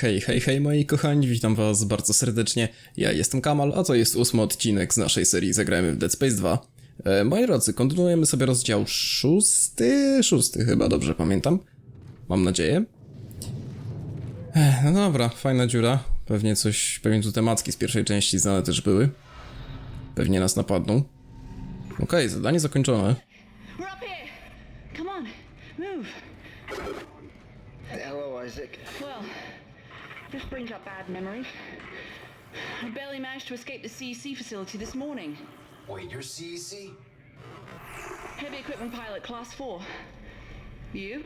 Hej, hej, hej moi kochani, witam was bardzo serdecznie. Ja jestem Kamal, a to jest ósmy odcinek z naszej serii Zagrajmy w Dead Space 2. E, moi drodzy, kontynuujemy sobie rozdział szósty, szósty chyba, dobrze pamiętam. Mam nadzieję. Ech, no dobra, fajna dziura. Pewnie coś, pewnie tu tematki z pierwszej części znane też były. Pewnie nas napadną. Okej, zadanie zakończone. This brings up bad memories. I barely managed to escape the CEC facility this morning. Wait, you're CEC? Heavy equipment pilot, class four. You?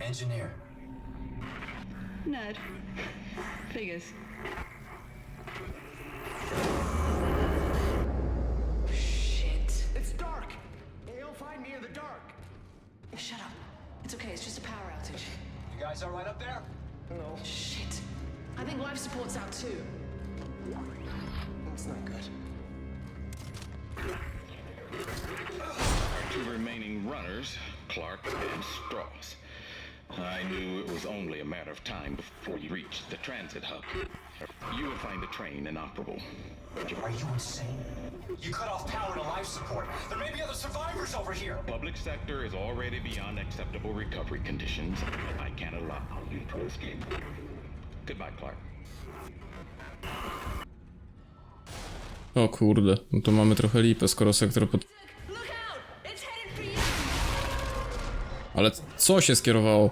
Engineer. Nerd. Figures. Shit. It's dark. You'll find me in the dark. Shut up. It's okay. It's just a power outage. You guys all right up there? No. Shit. I think life support's out too. That's not good. two remaining runners, Clark and Strauss. I knew it was only a matter of time before you reached the transit hub. You would find the train inoperable. Are you insane? You cut off power to life support. There may be other survivors over here. Public sector is already beyond acceptable recovery conditions. I can't allow you to escape. Goodbye, Clark. O kurde, no to mamy trochę lipę, skoro sektor pod... Look out! It's headed for you! Ale co się skierowało?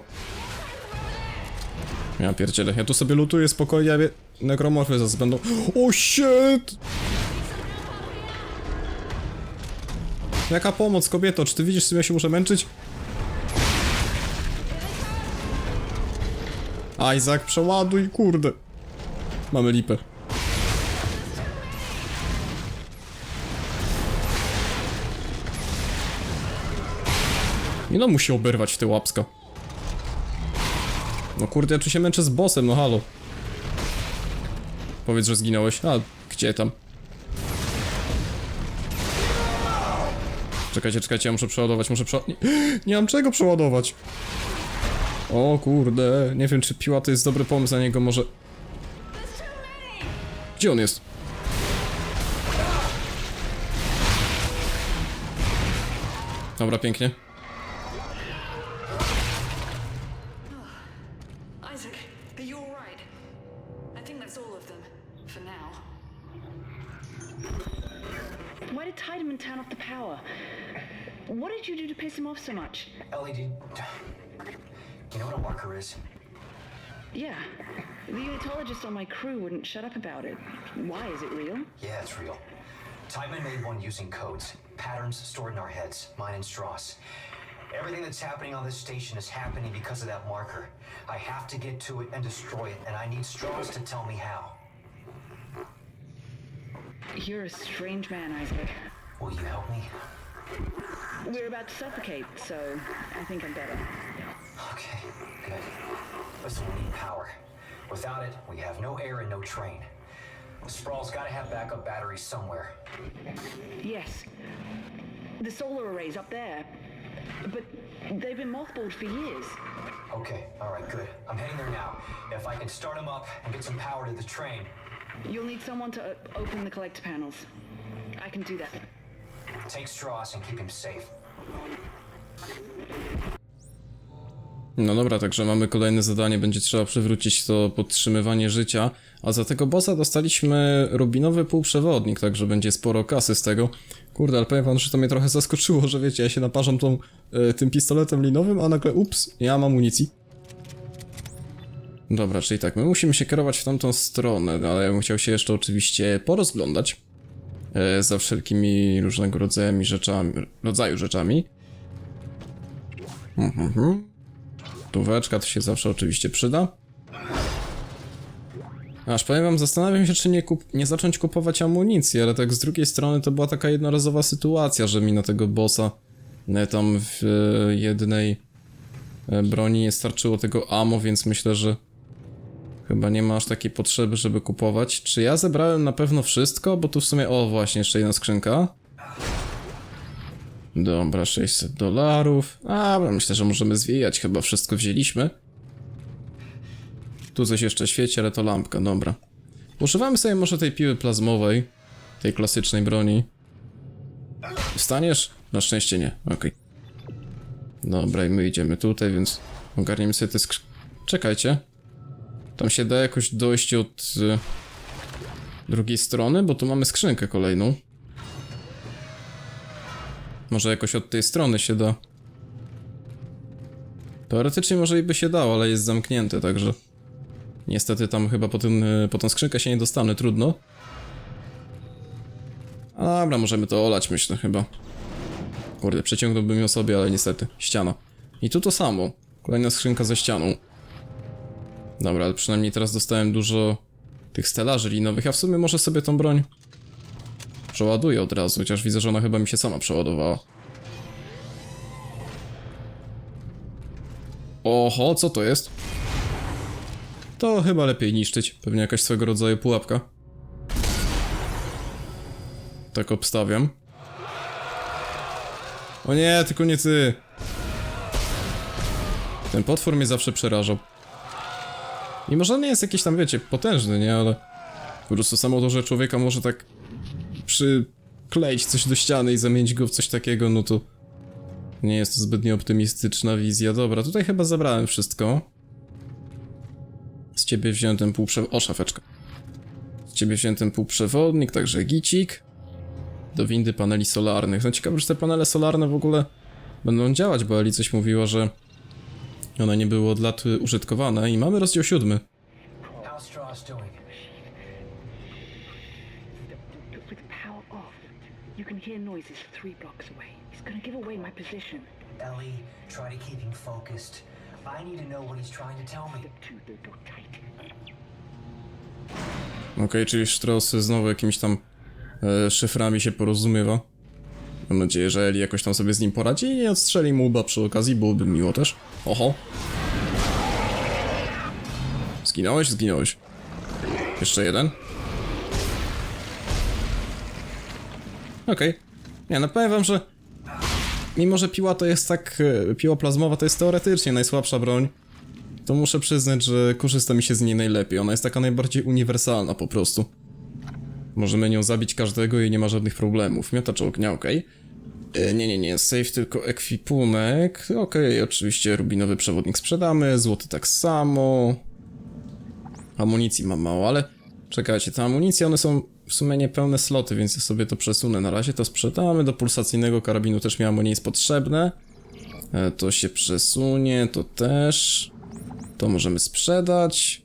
Ja pierdzielę, ja tu sobie lutuję spokojnie, a wie... Nekromorfy zaraz będą... O shit! Jaka pomoc, kobieto? Czy ty widzisz, czym ja się muszę męczyć? Isaac, przeładuj, kurde. Mamy lipę. Nie no, musi oberwać w te łapska. No kurde, ja tu się męczę z bossem, no halo. Powiedz, że zginąłeś. A, gdzie tam? Czekajcie, czekajcie, ja muszę przeładować, muszę przeładować. Nie, nie mam czego przeładować. O kurde, nie wiem czy piła to jest dobry pomysł na niego, może... Gdzie on jest? Dobra, pięknie. You do to piss him off so much? LED. You know what a marker is? Yeah. The unitologist on my crew wouldn't shut up about it. Why? Is it real? Yeah, it's real. Timon made one using codes, patterns stored in our heads, mine and Strauss. Everything that's happening on this station is happening because of that marker. I have to get to it and destroy it, and I need Strauss to tell me how. You're a strange man, Isaac. Will you help me? We're about to suffocate, so I think I'm better. Okay, good. Listen, we need power. Without it, we have no air and no train. The Sprawl's gotta have backup batteries somewhere. Yes. The solar array's up there. But they've been mothballed for years. Okay, alright, good. I'm heading there now. If I can start them up and get some power to the train, You'll need someone to uh, open the collector panels. I can do that. Take and keep him safe. No dobra, także mamy kolejne zadanie, będzie trzeba przywrócić to podtrzymywanie życia, a za tego bossa dostaliśmy rubinowy półprzewodnik, także będzie sporo kasy z tego. Kurde, ale powiem wam, że to mnie trochę zaskoczyło, że wiecie, ja się naparzam tą, e, tym pistoletem linowym, a nagle ups, nie mam amunicji. Dobra, czyli tak, my musimy się kierować w tamtą stronę, ale ja bym chciał się jeszcze oczywiście porozglądać za wszelkimi różnego rodzaju rzeczami, rodzaju rzeczami. Tuweczka to się zawsze oczywiście przyda. Aż powiem wam, zastanawiam się, czy nie, kup nie zacząć kupować amunicji, ale tak z drugiej strony to była taka jednorazowa sytuacja, że mi na tego bossa e, tam w e, jednej e, broni nie starczyło tego ammo, więc myślę, że chyba nie ma aż takiej potrzeby, żeby kupować. Czy ja zebrałem na pewno wszystko? Bo tu w sumie, o właśnie, jeszcze jedna skrzynka. Dobra, 600 dolarów. A, myślę, że możemy zwijać, chyba wszystko wzięliśmy. Tu coś jeszcze świeci, ale to lampka, dobra. Używamy sobie może tej piły plazmowej, tej klasycznej broni. Wstaniesz? Na szczęście nie, okej. Dobra, i my idziemy tutaj, więc ogarniemy sobie te skrzy... Czekajcie. Tam się da jakoś dojść od y, drugiej strony, bo tu mamy skrzynkę kolejną. Może jakoś od tej strony się da. Teoretycznie może i by się dało, ale jest zamknięte, także... Niestety tam chyba po, ten, y, po tą skrzynkę się nie dostanę, trudno. A dobra, możemy to olać, myślę chyba. Kurde, przeciągnąłbym ją sobie, ale niestety, ściana. I tu to samo. Kolejna skrzynka ze ścianą. Dobra, ale przynajmniej teraz dostałem dużo tych stelaży linowych, a w sumie może sobie tą broń przeładuję od razu, chociaż widzę, że ona chyba mi się sama przeładowała. Oho, co to jest? To chyba lepiej niszczyć. Pewnie jakaś swego rodzaju pułapka. Tak obstawiam. O nie, tylko nie ty. Ten potwór mnie zawsze przerażał. Mimo, że on nie jest jakiś tam, wiecie, potężny, nie? Ale po prostu samo to, że człowieka może tak przykleić coś do ściany i zamienić go w coś takiego, no to nie jest to zbytnio optymistyczna wizja. Dobra, tutaj chyba zabrałem wszystko. Z ciebie wziąłem ten półprzewodnik. O, szafeczka. Z ciebie wziąłem ten półprzewodnik, także gicik. Do windy paneli solarnych. No ciekawe, czy te panele solarne w ogóle będą działać, bo Eli coś mówiła, że one nie były od lat y, użytkowane i mamy rozdział siódmy. How's Strauss doing? With power off, you can hear noises three blocks away. He's gonna give away my position. Ellie, try to keep him focused. I need to know what he's trying to tell me. Two, they're tight. Okej, czyli Strauss znowu jakimiś tam e, szyframi się porozumiewa. Mam nadzieję, że Eli jakoś tam sobie z nim poradzi i odstrzeli mu łba przy okazji, byłoby miło też. Oho. Zginąłeś? Zginąłeś. Jeszcze jeden. Okej. Nie, no powiem wam, że mimo, że piła to jest tak, e, piła plazmowa to jest teoretycznie najsłabsza broń, to muszę przyznać, że korzysta mi się z niej najlepiej. Ona jest taka najbardziej uniwersalna po prostu. Możemy nią zabić każdego i nie ma żadnych problemów. Miotacz ognia, okej. E, Nie, nie, nie, save tylko ekwipunek. Okej, oczywiście rubinowy przewodnik sprzedamy, złoty tak samo. Amunicji mam mało, ale czekajcie, te amunicje one są w sumie niepełne sloty, więc ja sobie to przesunę. Na razie to sprzedamy, do pulsacyjnego karabinu też mi amunicji jest potrzebne. E, To się przesunie, to też. To możemy sprzedać.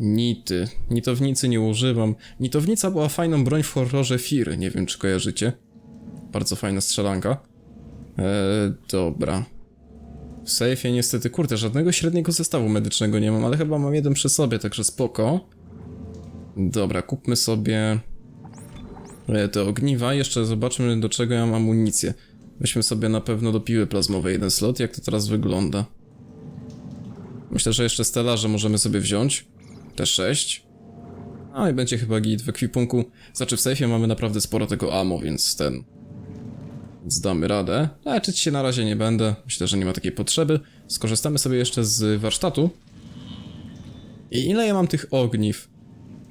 Nity. Nitownicy nie używam. Nitownica była fajną broń w horrorze Fear. Nie wiem, czy kojarzycie. Bardzo fajna strzelanka. Eee, dobra. W sejfie niestety, kurde, żadnego średniego zestawu medycznego nie mam, ale chyba mam jeden przy sobie, także spoko. Dobra, kupmy sobie e, te ogniwa. Jeszcze zobaczmy, do czego ja mam amunicję. Weźmy sobie na pewno do piły plazmowej jeden slot, jak to teraz wygląda. Myślę, że jeszcze stelaże możemy sobie wziąć. Te 6. A i będzie chyba git w ekwipunku. Znaczy w sejfie mamy naprawdę sporo tego ammo, więc ten... Więc damy radę. Leczyć się na razie nie będę. Myślę, że nie ma takiej potrzeby. Skorzystamy sobie jeszcze z warsztatu. I ile ja mam tych ogniw?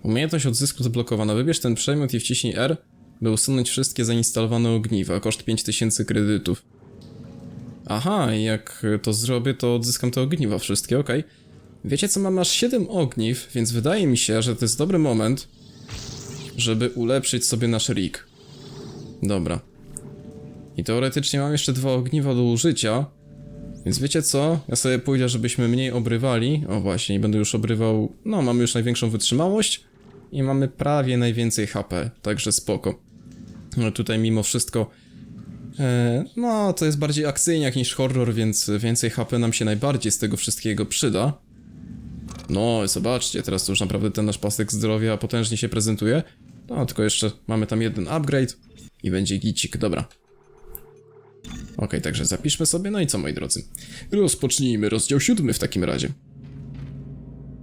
Umiejętność odzysku zablokowana. Wybierz ten przedmiot i wciśnij R, by usunąć wszystkie zainstalowane ogniwa. Koszt 5000 kredytów. Aha, jak to zrobię, to odzyskam te ogniwa wszystkie, okej. Wiecie co, mam aż 7 ogniw, więc wydaje mi się, że to jest dobry moment, żeby ulepszyć sobie nasz rig. Dobra. I teoretycznie mam jeszcze dwa ogniwa do użycia, więc wiecie co? Ja sobie pójdę, żebyśmy mniej obrywali. O właśnie, i będę już obrywał... No, mamy już największą wytrzymałość i mamy prawie najwięcej HP, także spoko. No tutaj mimo wszystko... E, no, to jest bardziej akcyjniak niż horror, więc więcej HP nam się najbardziej z tego wszystkiego przyda. No, zobaczcie, teraz to już naprawdę ten nasz pasek zdrowia potężnie się prezentuje. No, tylko jeszcze mamy tam jeden upgrade i będzie gicik, dobra. Okej, także zapiszmy sobie, no i co moi drodzy? Rozpocznijmy rozdział siódmy w takim razie.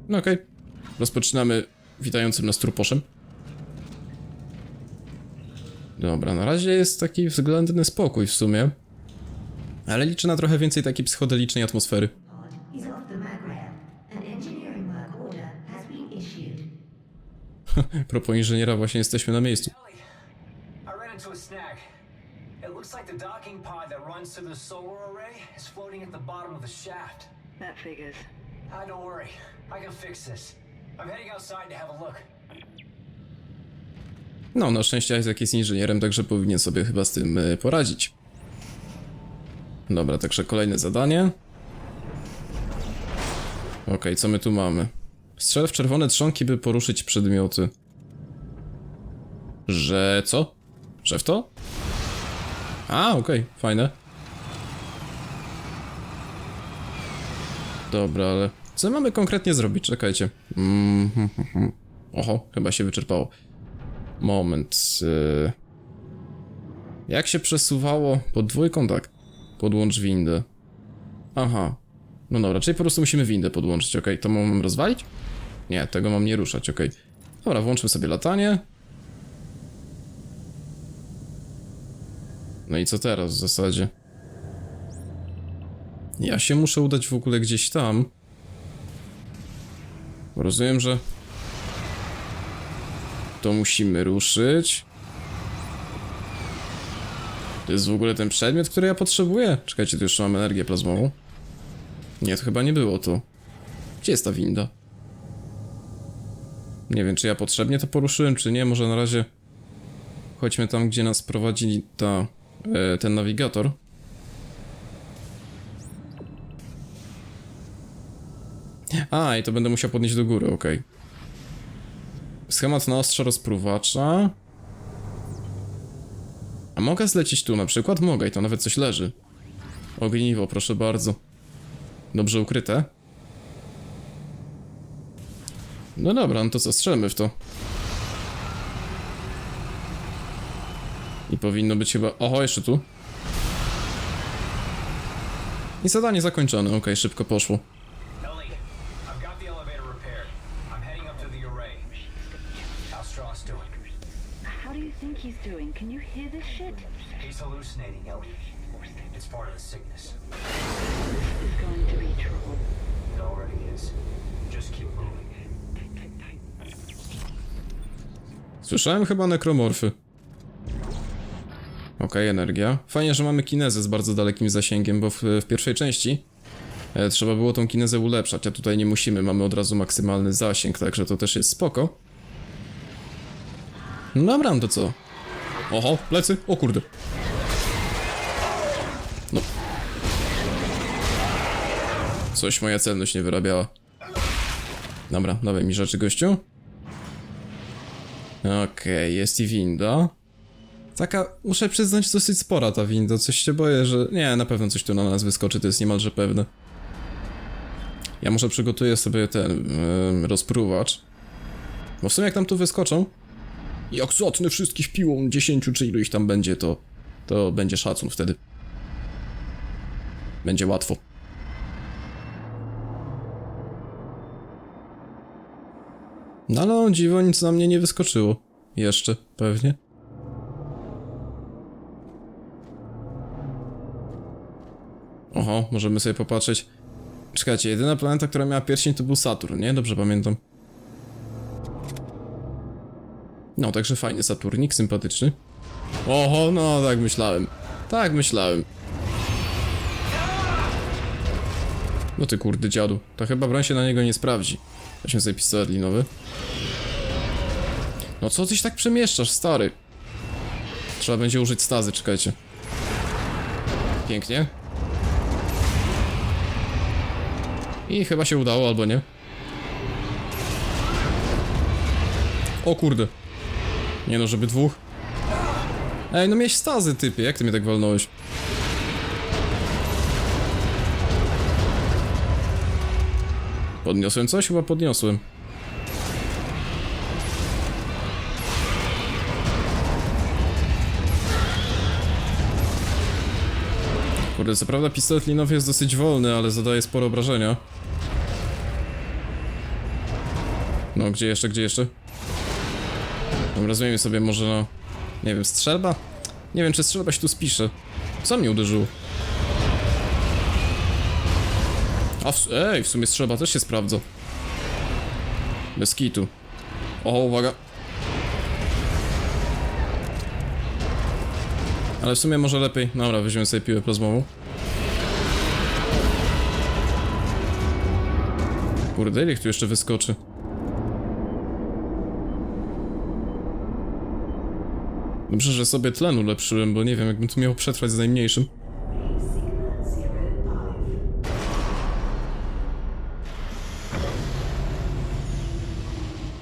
No okej, rozpoczynamy witającym nas truposzem. Dobra, na razie jest taki względny spokój w sumie. Ale liczę na trochę więcej takiej psychodelicznej atmosfery. Propos inżyniera, właśnie jesteśmy na miejscu. Ellie, I ran into a snag. It looks like the docking pod that runs to the solar array is floating at the bottom of the shaft. That figures. Ah, don't worry. I can fix this. I'm heading outside to have a look. No, na szczęście Isaac jest inżynierem, także powinien sobie chyba z tym e, poradzić. Dobra, także kolejne zadanie. Okej, co my tu mamy? Strzel w czerwone trzonki, by poruszyć przedmioty. Że co? Że w to? A, okej, fajne. Dobra, ale co mamy konkretnie zrobić? Czekajcie. Oho, chyba się wyczerpało. Moment. y, Jak się przesuwało pod dwójką? Tak. Podłącz windę. Aha. No dobra, czyli po prostu musimy windę podłączyć, ok. To mam rozwalić? Nie, tego mam nie ruszać, ok. Dobra, włączmy sobie latanie. No i co teraz w zasadzie? Ja się muszę udać w ogóle gdzieś tam. Rozumiem, że to musimy ruszyć. To jest w ogóle ten przedmiot, który ja potrzebuję? Czekajcie, tu jeszcze mam energię plazmową. Nie, to chyba nie było to. Gdzie jest ta winda? Nie wiem, czy ja potrzebnie to poruszyłem, czy nie. Może na razie chodźmy tam, gdzie nas prowadzi ta, e, ten nawigator. A, i to będę musiał podnieść do góry, okej. Schemat na ostrze rozpruwacza. A mogę zlecieć tu na przykład? Mogę i to nawet coś leży. Ogniwo, proszę bardzo. Dobrze ukryte. No dobra, no to co, strzelmy w to. I powinno być chyba... Oho, jeszcze tu. I zadanie zakończone, okej, szybko poszło. How do you think he's doing? Can you hear this shit? He's hallucinating, Ellie. It's part of the sickness. This is going to be trouble. It already is. Just keep moving. Słyszałem chyba nekromorfy. Okej, energia. Fajnie, że mamy kinezę z bardzo dalekim zasięgiem, bo w, w pierwszej części e, trzeba było tą kinezę ulepszać, a tutaj nie musimy, mamy od razu maksymalny zasięg, także to też jest spoko. No dobra, no to co? Oho, plecy, o kurde. No. Coś moja celność nie wyrabiała. Dobra, dawaj mi rzeczy, gościu. Okej, jest i winda. Taka, muszę przyznać, dosyć spora ta winda. Coś się boję, że. Nie, na pewno coś tu na nas wyskoczy, to jest niemalże pewne. Ja może przygotuję sobie ten yy, rozpruwacz. Bo w sumie jak tam tu wyskoczą. Jak zotnę wszystkich piłą 10 czy iluś tam będzie, to. To będzie szacun wtedy. Będzie łatwo. No ale o dziwo nic na mnie nie wyskoczyło. Jeszcze, pewnie. Oho, możemy sobie popatrzeć. Czekajcie, jedyna planeta, która miała pierścień to był Saturn, nie? Dobrze pamiętam. No, także fajny Saturnik, sympatyczny. Oho, no tak myślałem. Tak myślałem. No ty kurde dziadu, to chyba broń się na niego nie sprawdzi. Weźmy sobie pistolet linowy. No co tyś tak przemieszczasz, stary? Trzeba będzie użyć stazy, czekajcie. Pięknie. I chyba się udało, albo nie. O kurde. Nie no, żeby dwóch. Ej, no miałeś stazy, typie, jak ty mnie tak walnąłeś? Podniosłem coś? Chyba podniosłem. Kurde, co prawda pistolet linowy jest dosyć wolny, ale zadaje sporo obrażenia. No, gdzie jeszcze, gdzie jeszcze? Dobra, zmienimy sobie może na... Nie wiem, strzelba? Nie wiem, czy strzelba się tu spisze. Co mnie uderzyło? W... Ej, w sumie strzelba też się sprawdza. Bez kitu. O, uwaga. Ale w sumie może lepiej. Dobra, weźmiemy sobie piłę plazmową. Kurde, ile tu jeszcze wyskoczy? Dobrze, że sobie tlen ulepszyłem, bo nie wiem, jakbym tu miał przetrwać z najmniejszym.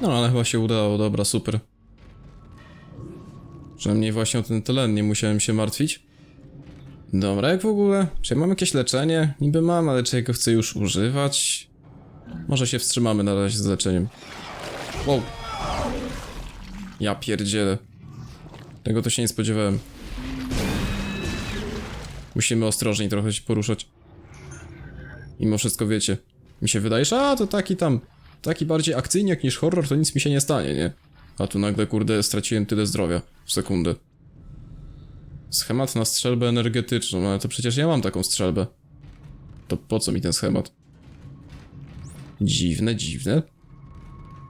No, ale chyba się udało, dobra, super. Przynajmniej właśnie o ten tlen nie musiałem się martwić. Dobra, jak w ogóle? Czy ja mam jakieś leczenie? Niby mam, ale czy ja go chcę już używać? Może się wstrzymamy na razie z leczeniem. Wow. Ja pierdzielę. Tego to się nie spodziewałem. Musimy ostrożniej trochę się poruszać. Mimo wszystko wiecie. Mi się wydaje, że a to taki tam, taki bardziej akcyjniak niż horror, to nic mi się nie stanie, nie? A tu nagle, kurde, straciłem tyle zdrowia w sekundę. Schemat na strzelbę energetyczną, ale to przecież ja mam taką strzelbę. To po co mi ten schemat? Dziwne, dziwne.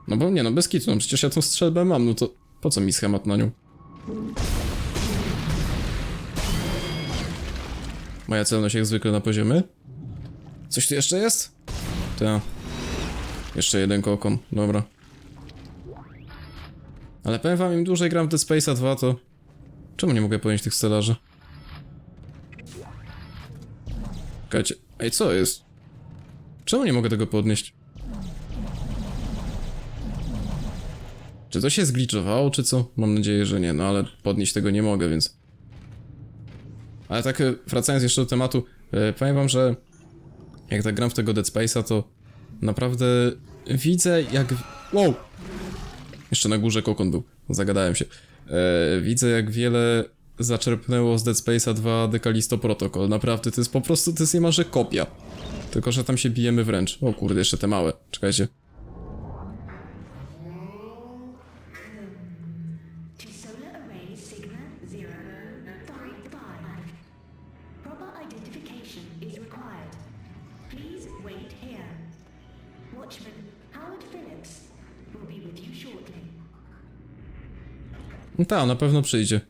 No bo nie, no bez kitu, no przecież ja tą strzelbę mam, no to po co mi schemat na nią? Moja celność jak zwykle na poziomie. Coś tu jeszcze jest? Tak. Jeszcze jeden kokon, dobra. Ale powiem wam, im dłużej gram w Dead Space'a 2, to... Czemu nie mogę podnieść tych stelaży? Czekajcie, ej co jest? Czemu nie mogę tego podnieść? Czy to się zgliczowało, czy co? Mam nadzieję, że nie, no ale podnieść tego nie mogę, więc... Ale tak e, wracając jeszcze do tematu, e, powiem wam, że jak tak gram w tego Dead Space'a, to naprawdę widzę jak... Wow! Jeszcze na górze kokon był, zagadałem się. E, widzę jak wiele zaczerpnęło z Dead Space'a 2 Decalisto Protocol. Naprawdę, to jest po prostu, to jest niemalże kopia. Tylko, że tam się bijemy wręcz. O kurde, jeszcze te małe. Czekajcie. Ta, na pewno przyjdzie.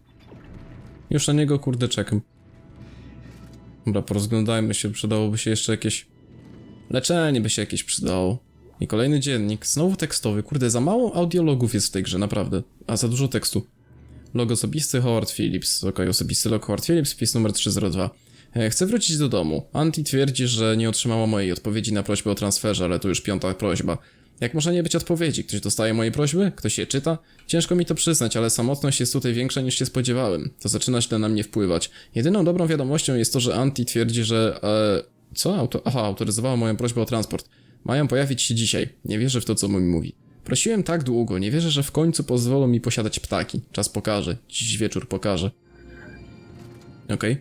Już na niego kurde czekam. Dobra, porozglądajmy się, przydałoby się jeszcze jakieś... Leczenie by się jakieś przydało. I kolejny dziennik, znowu tekstowy, kurde, za mało audiologów jest w tej grze, naprawdę. A za dużo tekstu. Log osobisty Howard Phillips, ok, osobisty log Howard Phillips, wpis numer 302. E, Chcę wrócić do domu. Anti twierdzi, że nie otrzymała mojej odpowiedzi na prośbę o transferze, ale to już piąta prośba. Jak może nie być odpowiedzi? Ktoś dostaje moje prośby? Ktoś je czyta? Ciężko mi to przyznać, ale samotność jest tutaj większa niż się spodziewałem. To zaczyna źle na mnie wpływać. Jedyną dobrą wiadomością jest to, że Anti twierdzi, że... E, co? Auto, aha, autoryzowała moją prośbę o transport. Mają pojawić się dzisiaj. Nie wierzę w to, co mi mówi. Prosiłem tak długo, nie wierzę, że w końcu pozwolą mi posiadać ptaki. Czas pokaże. Dziś wieczór pokaże. Okej.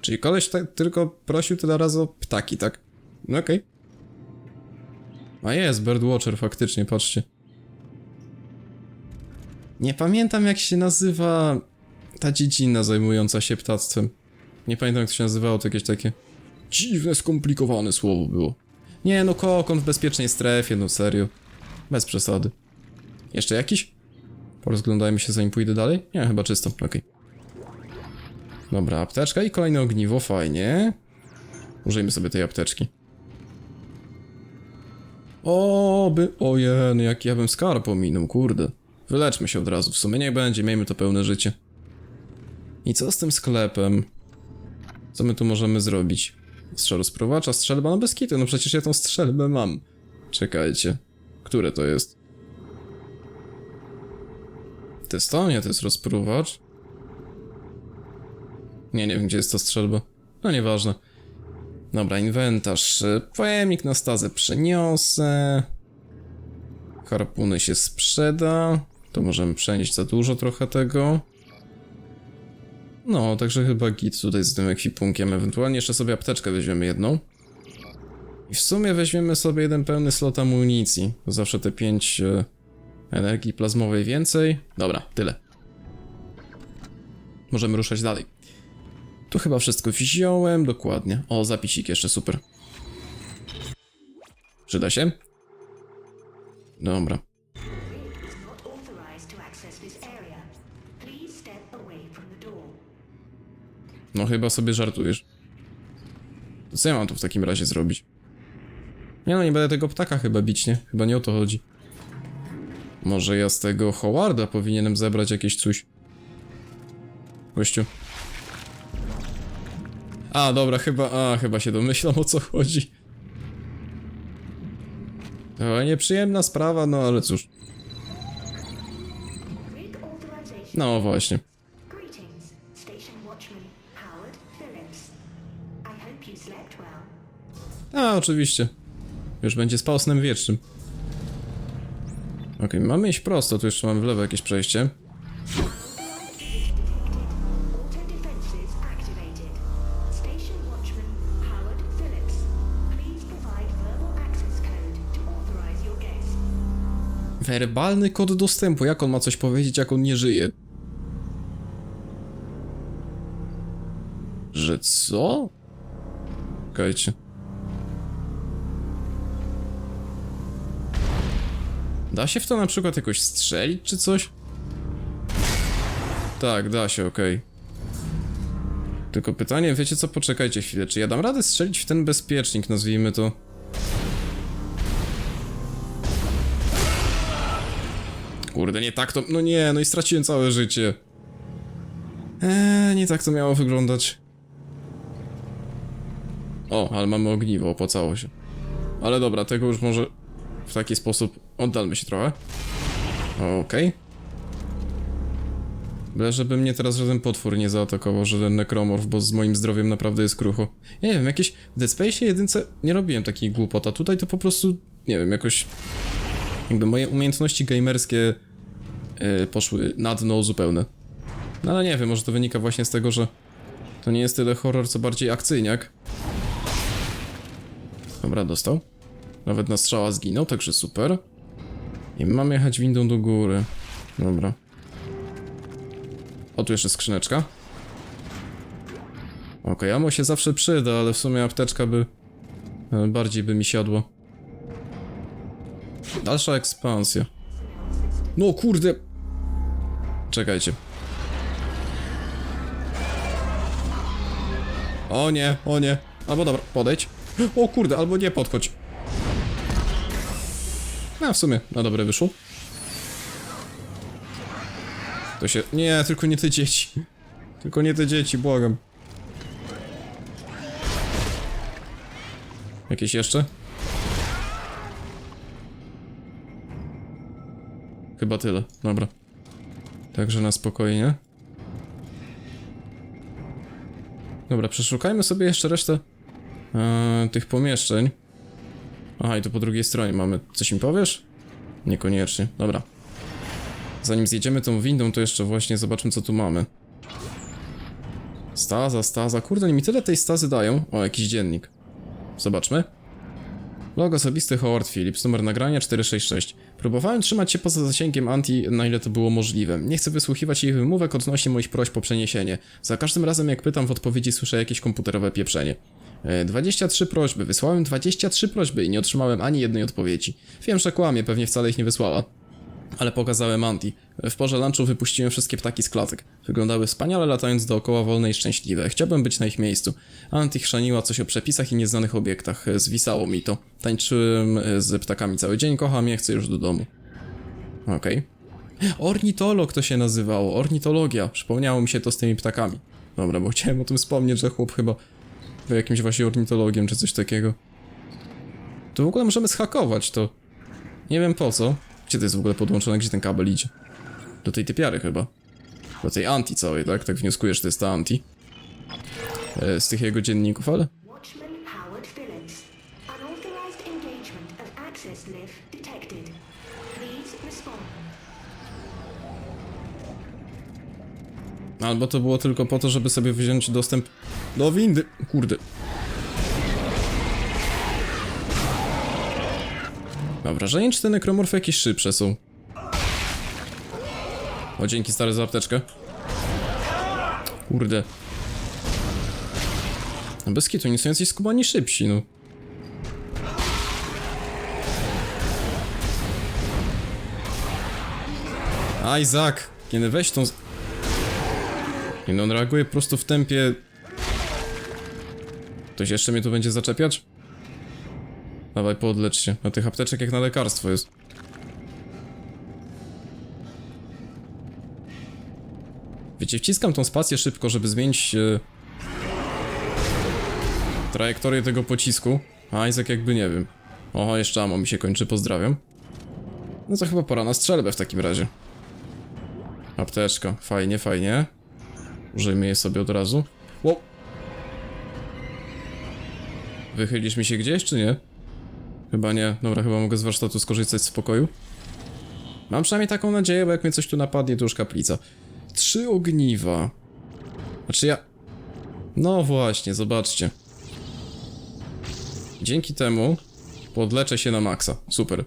Czyli koleś tak tylko prosił tyle razy o ptaki, tak? No okej. A jest, Birdwatcher faktycznie, patrzcie. Nie pamiętam jak się nazywa ta dziedzina zajmująca się ptactwem. Nie pamiętam jak to się nazywało, to jakieś takie dziwne, skomplikowane słowo było. Nie no, kokon w bezpiecznej strefie, no serio. Bez przesady. Jeszcze jakiś? Porozglądajmy się zanim pójdę dalej? Nie, chyba czysto, okej. Dobra, apteczka i kolejne ogniwo, fajnie. Użyjmy sobie tej apteczki. O, by... Ojen, jak ja bym skarb ominął, kurde. Wyleczmy się od razu, w sumie niech będzie, miejmy to pełne życie. I co z tym sklepem? Co my tu możemy zrobić? Strzelosprowacza, strzelba, no bez kitu, no przecież ja tą strzelbę mam. Czekajcie. Które to jest? To jest to? Nie, to jest rozpruwacz. Nie, nie wiem gdzie jest ta strzelba. No nieważne. Dobra, inwentarz. y, Pojemnik na stazę przeniosę. Harpuny się sprzeda. To możemy przenieść za dużo trochę tego. No, także chyba git tutaj z tym ekwipunkiem. Ewentualnie jeszcze sobie apteczkę weźmiemy jedną. I w sumie weźmiemy sobie jeden pełny slot amunicji. Zawsze te 5 energii plazmowej więcej. Dobra, tyle. Możemy ruszać dalej. Tu chyba wszystko wziąłem, dokładnie. O, zapisik jeszcze, super. Przyda się? Dobra. No chyba sobie żartujesz. To co ja mam tu w takim razie zrobić? Nie no, nie będę tego ptaka chyba bić, nie? Chyba nie o to chodzi. Może ja z tego Howarda powinienem zebrać jakieś coś. Gościu, a, dobra, chyba, a, chyba się domyślam o co chodzi. To nieprzyjemna sprawa, no ale cóż. No właśnie. A, oczywiście. Już będzie spał snem wiecznym. Okej, mamy iść prosto, tu jeszcze mamy w lewo jakieś przejście. Werbalny kod dostępu, jak on ma coś powiedzieć, jak on nie żyje? Że co? Czekajcie. Da się w to na przykład jakoś strzelić, czy coś? Tak, da się, okej. Tylko pytanie, wiecie co, poczekajcie chwilę, czy ja dam radę strzelić w ten bezpiecznik, nazwijmy to? Kurde, nie tak to... No nie, no i straciłem całe życie. Eee, nie tak to miało wyglądać. O, ale mamy ogniwo, opłacało się. Ale dobra, tego już może w taki sposób oddalmy się trochę. Okej. Byle, żeby mnie teraz żaden potwór nie zaatakował, żaden nekromorf, bo z moim zdrowiem naprawdę jest krucho. Ja nie wiem, jakieś... W Dead Space jedynce nie robiłem takiej głupot, a tutaj to po prostu... Nie wiem, jakoś... Jakby moje umiejętności gamerskie poszły na dno zupełne. No ale nie wiem, może to wynika właśnie z tego, że to nie jest tyle horror, co bardziej akcyjniak. Dobra, dostał. Nawet na strzała zginął, także super. I mam jechać windą do góry. Dobra. O, tu jeszcze skrzyneczka. Okej, amo się zawsze przyda, ale w sumie apteczka by... e, Bardziej by mi siadło. Dalsza ekspansja. No kurde. Czekajcie. O nie, o nie. Albo dobra, podejdź. O kurde, albo nie podchodź. No w sumie, na dobre wyszło. To się... Nie, tylko nie te dzieci. Tylko nie te dzieci, błagam. Jakieś jeszcze? Chyba tyle, dobra. Także na spokojnie. Dobra, przeszukajmy sobie jeszcze resztę e, tych pomieszczeń. Aha, i tu po drugiej stronie mamy. Coś mi powiesz? Niekoniecznie. Dobra. Zanim zjedziemy tą windą, to jeszcze właśnie zobaczmy, co tu mamy. Staza, staza. Kurde, oni mi tyle tej stazy dają. O, jakiś dziennik. Zobaczmy. Log osobisty Howard Phillips, numer nagrania 466. Próbowałem trzymać się poza zasięgiem Anti, na ile to było możliwe. Nie chcę wysłuchiwać jej wymówek odnośnie moich prośb o przeniesienie. Za każdym razem jak pytam w odpowiedzi słyszę jakieś komputerowe pieprzenie. E, 23 prośby, wysłałem 23 prośby i nie otrzymałem ani jednej odpowiedzi. Wiem, że kłamie, pewnie wcale ich nie wysłała. Ale pokazałem Anti. W porze lunchu wypuściłem wszystkie ptaki z klatek. Wyglądały wspaniale latając dookoła wolne i szczęśliwe. Chciałbym być na ich miejscu. Anti chrzaniła coś o przepisach i nieznanych obiektach. Zwisało mi to. Tańczyłem z ptakami cały dzień, kocham je, chcę już do domu. Okej. Ornitolog to się nazywało, ornitologia. Przypomniało mi się to z tymi ptakami. Dobra, bo chciałem o tym wspomnieć, że chłop chyba był jakimś właśnie ornitologiem czy coś takiego. To w ogóle możemy schakować to. Nie wiem po co. Gdzie to jest w ogóle podłączone? Gdzie ten kabel idzie? Do tej typiary chyba. Do tej anti całej, tak? Tak wnioskujesz, że to jest ta anti. E, z tych jego dzienników, ale... Albo to było tylko po to, żeby sobie wziąć dostęp do windy. Kurde. Mam wrażenie, czy te nekromorfy jakieś szybsze są. O, dzięki stary za apteczkę. Kurde. No bez kitu, nie są jacyś skubani szybsi, no. Isaac, kiedy weź tą... no, on reaguje po prostu w tempie Ktoś jeszcze mnie tu będzie zaczepiać? Dawaj, poodlecz się. Na tych apteczek jak na lekarstwo jest. Wiecie, wciskam tą spację szybko, żeby zmienić e, trajektorię tego pocisku. A Isaac jakby nie wiem. Oho, jeszcze amo mi się kończy, pozdrawiam. No to chyba pora na strzelbę w takim razie. Apteczka, fajnie, fajnie. Użyjmy je sobie od razu. Wow. Wychylisz mi się gdzieś, czy nie? Chyba nie. Dobra, chyba mogę z warsztatu skorzystać w spokoju. Mam przynajmniej taką nadzieję, bo jak mnie coś tu napadnie, to już kaplica. Trzy ogniwa. Znaczy ja... No właśnie, zobaczcie. Dzięki temu podleczę się na maksa. Super.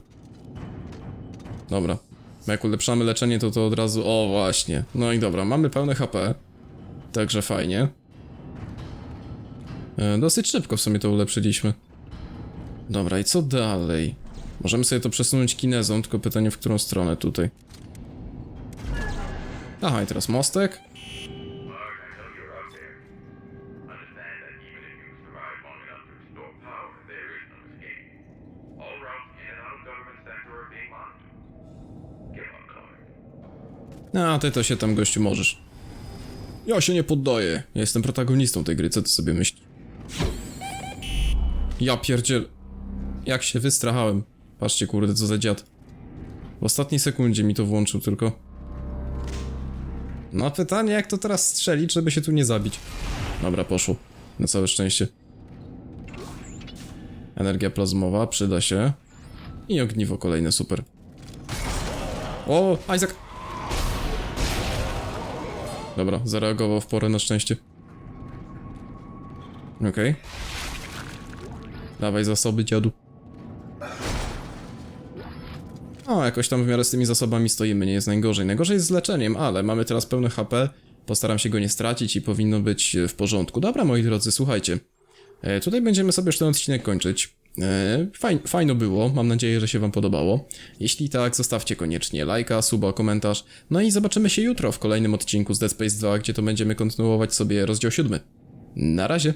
Dobra. Jak ulepszamy leczenie, to to od razu... O, właśnie. No i dobra, mamy pełne HP. Także fajnie. E, dosyć szybko w sumie to ulepszyliśmy. Dobra, i co dalej? Możemy sobie to przesunąć kinezą, tylko pytanie w którą stronę tutaj. Aha, i teraz mostek. No. A, ty to się tam, gościu, możesz. Ja się nie poddaję. Ja jestem protagonistą tej gry, co ty sobie myślisz? Ja pierdziel... Jak się wystrachałem. Patrzcie, kurde, co za dziad. W ostatniej sekundzie mi to włączył tylko. No pytanie, jak to teraz strzelić, żeby się tu nie zabić. Dobra, poszło. Na całe szczęście. Energia plazmowa, przyda się. I ogniwo kolejne, super. O, Isaac! Dobra, zareagował w porę na szczęście. Okej. Dawaj zasoby, dziadu. O, jakoś tam w miarę z tymi zasobami stoimy, nie jest najgorzej. Najgorzej jest z leczeniem, ale mamy teraz pełne HP. Postaram się go nie stracić i powinno być e, w porządku. Dobra, moi drodzy, słuchajcie. E, tutaj będziemy sobie już ten odcinek kończyć. E, fajn, fajno było, mam nadzieję, że się wam podobało. Jeśli tak, zostawcie koniecznie lajka, suba, komentarz. No i zobaczymy się jutro w kolejnym odcinku z Dead Space 2, gdzie to będziemy kontynuować sobie rozdział 7. Na razie!